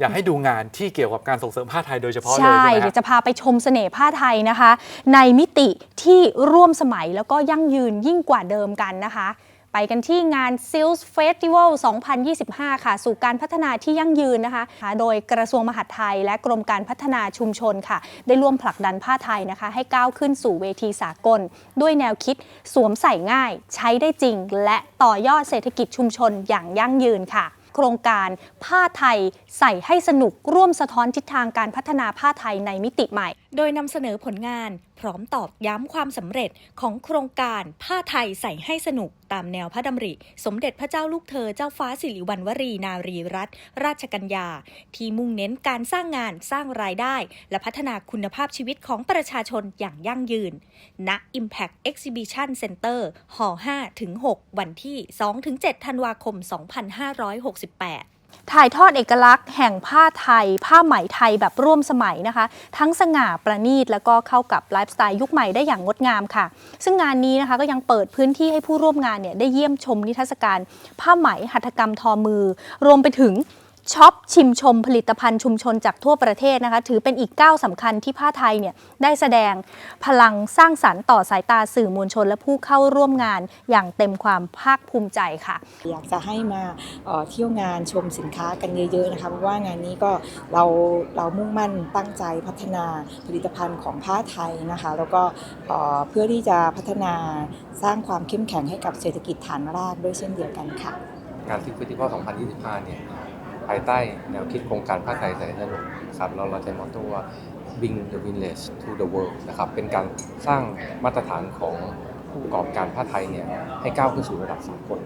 อยากให้ดูงานที่เกี่ยวกับการส่งเสริมผ้าไทยโดยเฉพาะเลยใช่ใช่ไหมเดี๋ยวฮะจะพาไปชมเสน่ห์ผ้าไทยนะคะ ในมิติที่ร่วมสมัยแล้วก็ยั่งยืนยิ่งกว่าเดิมกันนะคะ ไปกันที่งาน Sales Festival 2025 ค่ะ สู่การพัฒนาที่ยั่งยืนนะคะ โดยกระทรวงมหาดไทย และกรมการพัฒนาชุมชนค่ะ ได้ร่วมผลักดันผ้าไทยนะคะ ให้ก้าวขึ้นสู่เวทีสากล ด้วยแนวคิดสวมใส่ง่าย ใช้ได้จริง และต่อยอดเศรษฐกิจชุมชนอย่างยั่งยืนค่ะ โครงการผ้าไทยใส่ให้สนุกร่วมสะท้อนทิศทางการพัฒนาผ้าไทยในมิติใหม่ โดยนำเสนอผลงาน พร้อมตอกย้ำความสำเร็จของโครงการผ้าไทยใส่ให้สนุกตามแนวพระดำริ สมเด็จพระเจ้าลูกเธอเจ้าฟ้าสิริวัณวรีนารีรัตนราชกัญญา ที่มุ่งเน้นการสร้างงานสร้างรายได้ และพัฒนาคุณภาพชีวิตของประชาชนอย่างยั่งยืน ณ Impact Exhibition Center หอ5-6วันที่ 2-7 ธันวาคม 2568 ถ่ายทอดเอกลักษณ์แห่งผ้าไทย ผ้าไหมไทยแบบร่วมสมัยนะคะ ทั้งสง่าประณีตแล้วก็เข้ากับไลฟ์สไตล์ยุคใหม่ได้อย่างงดงามค่ะ ซึ่งงานนี้นะคะก็ยังเปิดพื้นที่ให้ผู้ร่วมงานเนี่ยได้เยี่ยมชมนิทรรศการ ผ้าไหมหัตถกรรมทอมือ รวมไปถึง ช็อปชิมชมผลิตภัณฑ์ชุมชนจากทั่วประเทศนะคะ ถือเป็นอีกก้าวสำคัญที่ผ้าไทยเนี่ยได้แสดงพลังสร้างสรรค์ต่อสายตาสื่อมวลชน และผู้เข้าร่วมงานอย่างเต็มความภาคภูมิใจค่ะ อยากจะให้มาเอ่อเที่ยวงานชมสินค้ากันเยอะๆนะคะเพราะว่างานนี้ก็เราเรามุ่งมั่นตั้งใจพัฒนาผลิตภัณฑ์ของผ้าไทยนะคะ แล้วก็เอ่อเพื่อที่จะพัฒนาสร้างความเข้มแข็งให้กับเศรษฐกิจฐานรากด้วยเช่นเดียวกันค่ะ งานซิกเฟสติวัล2025 เนี่ย ภายใต้แนวคิดโครงการภาคไทยใส่สนุกครับเราเราใช้มอตโต้ว่า bring the village to the world นะครับเป็นการสร้างมาตรฐานของผู้ประกอบการภาคไทยเนี่ยให้ก้าวขึ้นสู่ระดับสากล